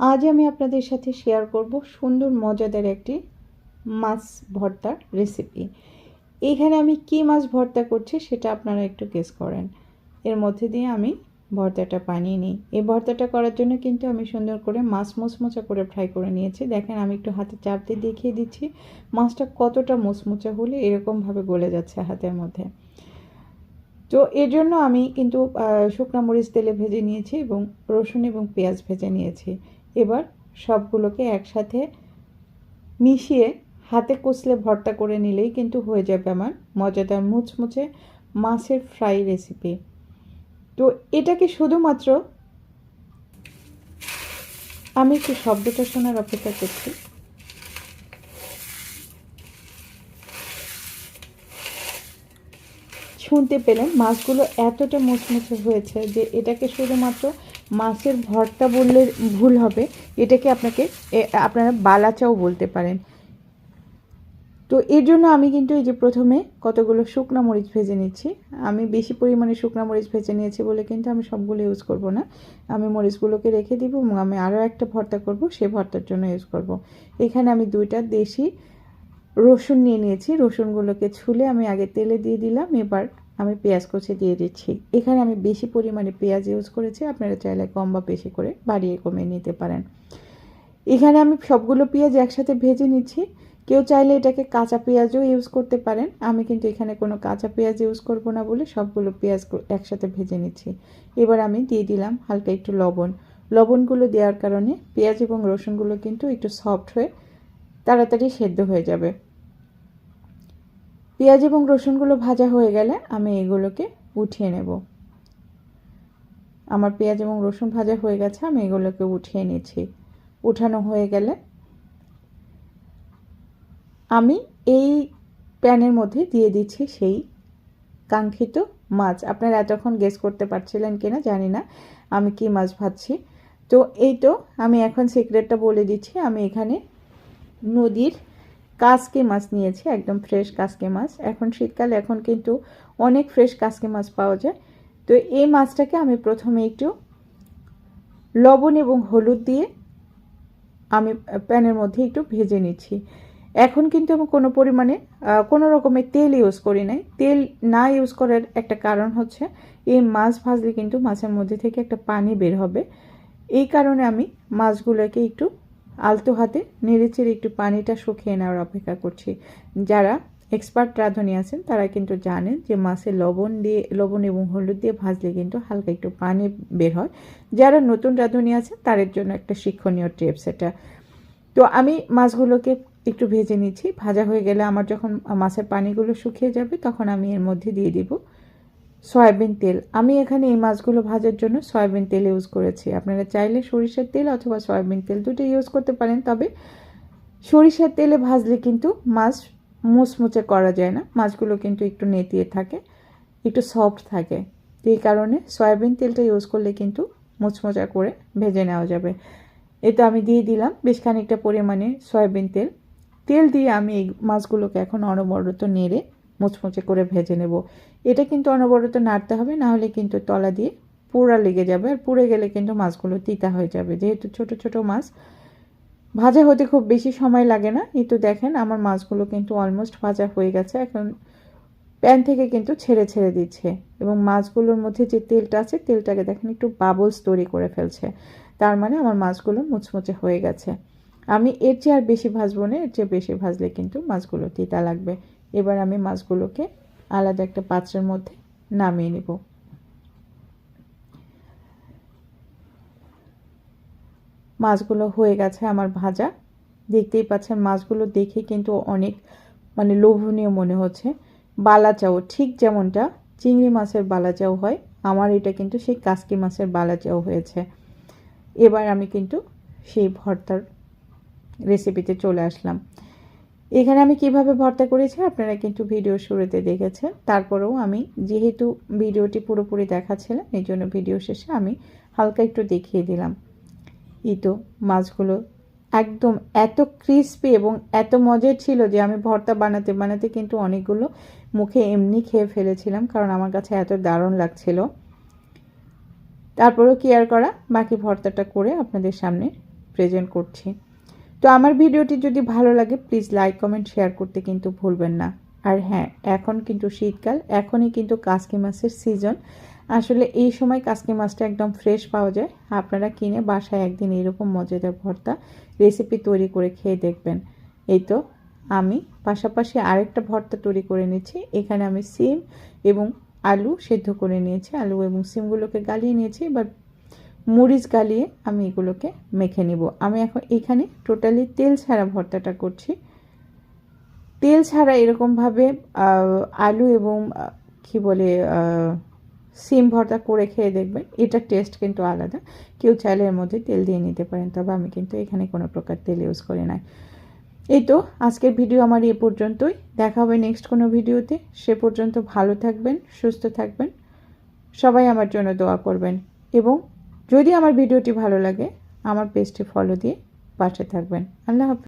আজ আমি আপনাদের সাথে শেয়ার করব সুন্দর মজাদার একটি মাছ ভর্তার রেসিপি এখানে আমি কি মাছ ভর্তা করছি সেটা আপনারা একটু গেস করেন। এর মধ্যে দিয়ে আমি ভর্তাটা বানিয়ে নিই। এই ভর্তাটা করার জন্য কিন্তু আমি সুন্দর করে মাছ মোচমোচা করে ফ্রাই করে নিয়েছি। দেখেন আমি একটু হাতে চাপ দিয়ে দেখিয়ে দিচ্ছি। মাছটা কতটা মোচমোচা হলে এরকমভাবে গলে যাচ্ছে হাতের মধ্যে। তো এর জন্য আমি কিন্তু শুকনা মরিচ তেলে ভেজে নিয়েছি এবং রসুন এবং পেঁয়াজ ভেজে নিয়েছি। এবার সবগুলোকে একসাথে মিশিয়ে হাতে কষলে ভর্তা করে নিলেই কিন্তু হয়ে যাবে আমার মজাদার মুচমুচে মাছের ফ্রাই রেসিপি। তো এটাকে শুধুমাত্র আমি একটু শব্দটা শোনার অপেক্ষা করছি। শুনতে পেলেন মাছগুলো এতটা মুচমুচে হয়েছে যে এটাকে শুধুমাত্র মাছের ভর্তা বললে ভুল হবে। এটাকে আপনাকে আপনারা বালাচাও বলতে পারেন। তো এর জন্য আমি কিন্তু এই যে প্রথমে কতগুলো শুকনো মরিচ ভেজে নিচ্ছি। আমি বেশি পরিমাণে শুকনো মরিচ ভেজে নিয়েছি বলে কিন্তু আমি সবগুলো ইউজ করব না। আমি মরিচগুলোকে রেখে দিব এবং আমি আরও একটা ভর্তা করব, সে ভর্তার জন্য ইউজ করব। এখানে আমি দুইটা দেশি রসুন নিয়ে নিয়েছি। রসুনগুলোকে ছুলে আমি আগে তেলে দিয়ে দিলাম। এবার আমি পেঁয়াজ কুচি দিয়ে দিচ্ছি। এখানে আমি বেশি পরিমাণে পেঁয়াজ ইউজ করেছি, আপনারা চাইলে কম বা বেশি করে বাড়িয়ে কমিয়ে নিতে পারেন। এখানে আমি সবগুলো পেঁয়াজ একসাথে ভেজে নিচ্ছি। কেউ চাইলে এটাকে কাঁচা পেঁয়াজও ইউজ করতে পারেন। আমি কিন্তু এখানে কোনো কাঁচা পেঁয়াজ ইউজ করব না বলে সবগুলো পেঁয়াজ একসাথে ভেজে নিচ্ছি। এবার আমি দিয়ে দিলাম হালকা একটু লবণ। লবণগুলো দেওয়ার কারণে পেঁয়াজ এবং রসুনগুলো কিন্তু একটু সফট হয়ে তাড়াতাড়ি সেদ্ধ হয়ে যাবে। পেঁয়াজ এবং রসুনগুলো ভাজা হয়ে গেলে আমি এগুলোকে উঠিয়ে নেব। আমার পেঁয়াজ এবং রসুন ভাজা হয়ে গেছে, আমি এগুলোকে উঠিয়ে নিচ্ছি। উঠানো হয়ে গেলে আমি এই প্যানের মধ্যে দিয়ে দিচ্ছি সেই কাঙ্ক্ষিত মাছ। আপনারা এতক্ষণ গেস করতে পারছিলেন কিনা জানি না, আমি কি মাছ ভাজছি। তো এই তো, আমি এখন সিক্রেটটা বলে দিচ্ছি। আমি এখানে নদীর কাসকে মাছ নিয়েছি, একদম ফ্রেশ কাসকে মাছ। এখন শীতকাল এখন কিন্তু অনেক ফ্রেশ কাসকে মাছ পাওয়া যায়। তো এই মাছটাকে আমি প্রথমে একটু লবণ এবং হলুদ দিয়ে আমি প্যানের মধ্যে একটু ভেজে নিচ্ছি। এখন কিন্তু আমি কোনো পরিমাণে কোনো রকমের তেল ইউজ করি নাই। তেল না ইউজ করার একটা কারণ হচ্ছে, এই মাছ ভাজলে কিন্তু মাছের মধ্যে থেকে একটা পানি বের হবে। এই কারণে আমি মাছগুলোকে একটু আলতো হাতে নেড়েচেড়ে একটু পানিটা শুকিয়ে নেওয়ার অপেক্ষা করছি। যারা এক্সপার্ট রাঁধুনি আছেন, তারা কিন্তু জানেন যে মাছে লবণ দিয়ে, লবণ এবং হলুদ দিয়ে ভাজলে কিন্তু হালকা একটু পানি বের হয়। যারা নতুন রাঁধুনি আছেন, তাদের জন্য একটা শিক্ষণীয় টিপস এটা। তো আমি মাছগুলোকে একটু ভেজে নিচ্ছি। ভাজা হয়ে গেলে আমার যখন মাছের পানিগুলো শুকিয়ে যাবে, তখন আমি এর মধ্যে দিয়ে দিব সয়াবিন তেল। আমি এখানে এই মাছগুলো ভাজার জন্য সয়াবিন তেল ইউজ করেছি। আপনারা চাইলে সরিষার তেল অথবা সয়াবিন তেল দুটো ইউজ করতে পারেন, তবে সরিষার তেলে ভাজলে কিন্তু মাছ মুচমুচে করা যায় না। মাছগুলো কিন্তু একটু নেতিয়ে থাকে, একটু সফট থাকে। এই কারণে সয়াবিন তেলটা ইউজ করলে কিন্তু মুচমুচা করে ভেজে নেওয়া যাবে। এতে আমি দিয়ে দিলাম বেশ খানিকটা পরিমাণে সয়াবিন তেল। তেল দিয়ে আমি এই মাছগুলোকে এখন অনবরত নেড়ে মুচমুচে করে ভেজে নেব। এটা কিন্তু অনবরত নাড়তে হবে, না হলে কিন্তু তলা দিয়ে পোড়া লেগে যাবে আর পুড়ে গেলে কিন্তু মাছগুলো তিতা হয়ে যাবে। যেহেতু ছোট ছোট মাছ, ভাজা হতে খুব বেশি সময় লাগে না। কিন্তু দেখেন, আমার মাছগুলো কিন্তু অলমোস্ট ভাজা হয়ে গেছে। এখন প্যান থেকে কিন্তু ছেড়ে ছেড়ে দিচ্ছে এবং মাছগুলোর মধ্যে যে তেলটা আছে, তেলটাকে দেখেন একটু বাবলস তৈরি করে ফেলছে। তার মানে আমার মাছগুলো মুচমুচে হয়ে গেছে। আমি এর চেয়ে আর বেশি ভাজবো না, এর চেয়ে বেশি ভাজলে কিন্তু মাছগুলো তিতা লাগবে। এবার আমি মাছগুলোকে আলাদা একটা পাত্রের মধ্যে নামিয়ে নিব। মাছগুলো হয়ে গেছে আমার ভাজা। দেখতেই পাচ্ছেন মাছগুলো দেখে কিন্তু অনেক মানে লোভনীয় মনে হচ্ছে। বালাচাও, ঠিক যেমনটা চিংড়ি মাছের বালাচাও হয়, আমার এটা কিন্তু সেই কাসকি মাছের বালাচাও হয়েছে। এবার আমি কিন্তু সেই ভর্তার রেসিপিতে চলে আসলাম। এখানে আমি কীভাবে ভর্তা করেছি আপনারা কিন্তু ভিডিও শুরুতে দেখেছেন। তারপরেও আমি যেহেতু ভিডিওটি পুরোপুরি দেখাচ্ছিলাম, এই জন্য ভিডিও শেষে আমি হালকা একটু দেখিয়ে দিলাম। এই তো মাছগুলো একদম এত ক্রিস্পি এবং এত মজার ছিল যে আমি ভর্তা বানাতে বানাতে কিন্তু অনেকগুলো মুখে এমনি খেয়ে ফেলেছিলাম, কারণ আমার কাছে এত দারুণ লাগছিল। তারপরেও কেয়ার করা, বাকি ভর্তাটা করে আপনাদের সামনে প্রেজেন্ট করছি। তো আমার ভিডিওটি যদি ভালো লাগে প্লিজ লাইক কমেন্ট শেয়ার করতে কিন্তু ভুলবেন না। আর হ্যাঁ এখন কিন্তু শীতকাল, এখনই কিন্তু কাসকি মাছের সিজন আসলে এই সময় কাসকি মাছটা একদম ফ্রেশ পাওয়া যায়। আপনারা কিনে বাসায় একদিন এরকম মজাদার ভর্তা রেসিপি তৈরি করে খেয়ে দেখবেন। এই তো, আমি পাশাপাশি আরেকটা ভর্তা তৈরি করে নিচ্ছি। এখানে আমি সিম এবং আলু সেদ্ধ করে নিয়েছি। আলু এবং সিমগুলোকে গালিয়ে নিয়েছি এবার মরিচ গালিয়ে আমি এগুলোকে মেখে নিব। আমি এখন এখানে টোটালি তেল ছাড়া ভর্তাটা করছি। তেল ছাড়া এরকমভাবে আলু এবং কি বলে সিম ভর্তা করে খেয়ে দেখবেন এটার টেস্ট কিন্তু আলাদা। কেউ চাইলে এর মধ্যে তেল দিয়ে নিতে পারেন, তবে আমি কিন্তু এখানে কোনো প্রকার তেল ইউজ করি না এই তো, আজকের ভিডিও আমার এ পর্যন্তই। দেখা হবে নেক্সট কোনো ভিডিওতে। সে পর্যন্ত ভালো থাকবেন, সুস্থ থাকবেন। সবাই আমার জন্য দোয়া করবেন এবং যদি আমার ভিডিওটি ভালো লাগে আমার পেজটি ফলো দিয়ে পাশে থাকবেন। আল্লাহ হাফিজ।